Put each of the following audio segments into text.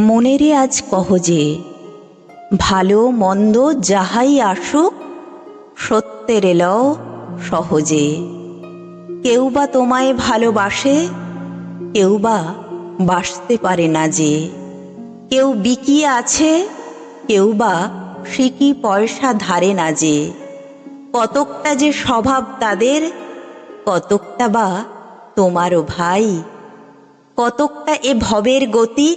মনেরে আজ কহ যে, ভালো মন্দ যাহাই আসুক, সত্যের এলও সহজে। কেউ বা তোমায় ভালোবাসে, কেউ বা বাসতে পারে না যে। কেউ বিকিয়ে আছে, কেউ বা সিকি পয়সা ধারে না যে। কতকটা যে স্বভাব তাদের, কতকটা বা তোমারও ভাই। কতকটা এ ভবের গতি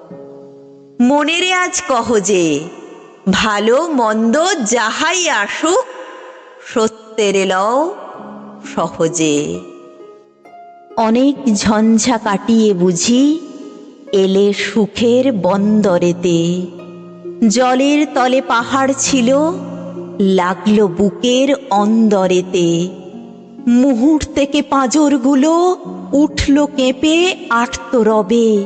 মনেরে আজ কহ যে, ভালো মন্দ যাহাই আসুক, সত্যের লও সহজে। অনেক ঝঞ্ঝা কাটিয়ে বুঝি, এলে সুখের বন্দরেতে। জলের তলে পাহাড় ছিল, লাগল বুকের অন্দরেতে। মুহূর্ত থেকে পাঁজরগুলো উঠল কেঁপে আটত রবে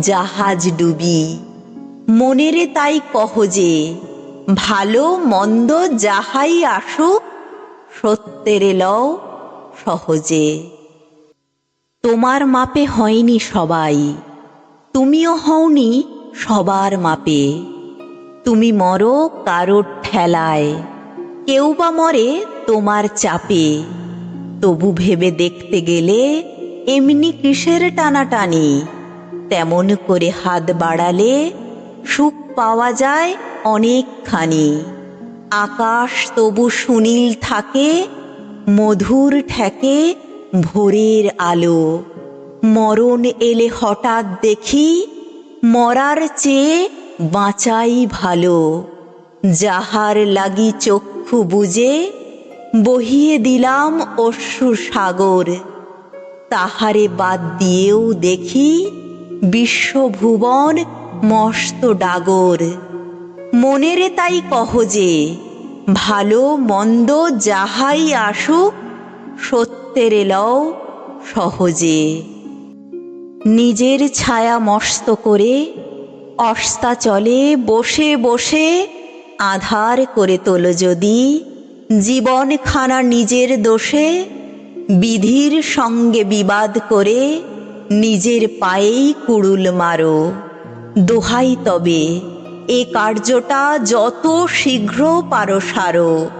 জাহাজ ডুবি। মনেরে তাই কহ যে, ভালো মন্দ যাহাই আসুক, সত্যের লও সহজে। তোমার মাপে হয়নি সবাই, তুমিও হওনি সবার মাপে। তুমি মরো কারোর ঠেলায়, কেউ বা মরে তোমার চাপে। তবু ভেবে দেখতে গেলে এমনি কিসের টানাটানি? তেমন করে হাত বাড়ালে সুখ পাওয়া যায় অনেকখানি। আকাশ তবু সুনীল থাকে, মধুর ঠেকে ভোরের আলো। মরণ এলে হঠাৎ দেখি, মরার চেয়ে বাঁচাই ভালো। যাহার লাগি চক্ষু বুঝে বহিয়ে দিলাম অশ্রু সাগর তাহারে বাদ দিয়েও দেখি বিশ্বভুবন মস্ত ডাগর। মনেরে তাই কহ যে, ভালো মন্দ যাহাই আসুক সত্যের লও সহজে। নিজের ছায়া মস্ত করে অস্তাচলে বসে বসে আধার করে তোলো যদি। জীবনখানা নিজের দোষে, বিধির সঙ্গে বিবাদ করে নিজের পায়েই কুড়ুল মারো। দোহাই তবে, এ কার্যটা যত শীঘ্র পারো সারো।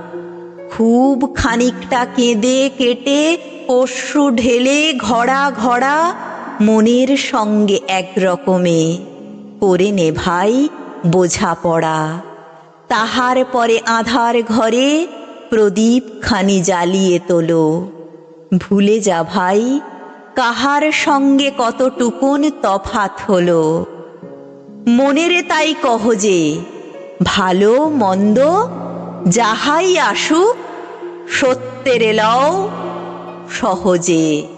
খুব খানিকটা কেঁদে কেটে অশ্রু ঢেলে ঘড়া ঘড়া মনের সঙ্গে এক রকমে করে নে ভাই বোঝাপড়া। তাহার পরে আধার ঘরে প্রদীপ খানি জ্বালিয়ে তোলো। ভুলে যা ভাই কাহার সঙ্গে কতটুকুন তফাত হল? মনেরে তাই কহ যে, ভালো, মন্দ, যাহাই আসুক, সত্যের লও সহজে।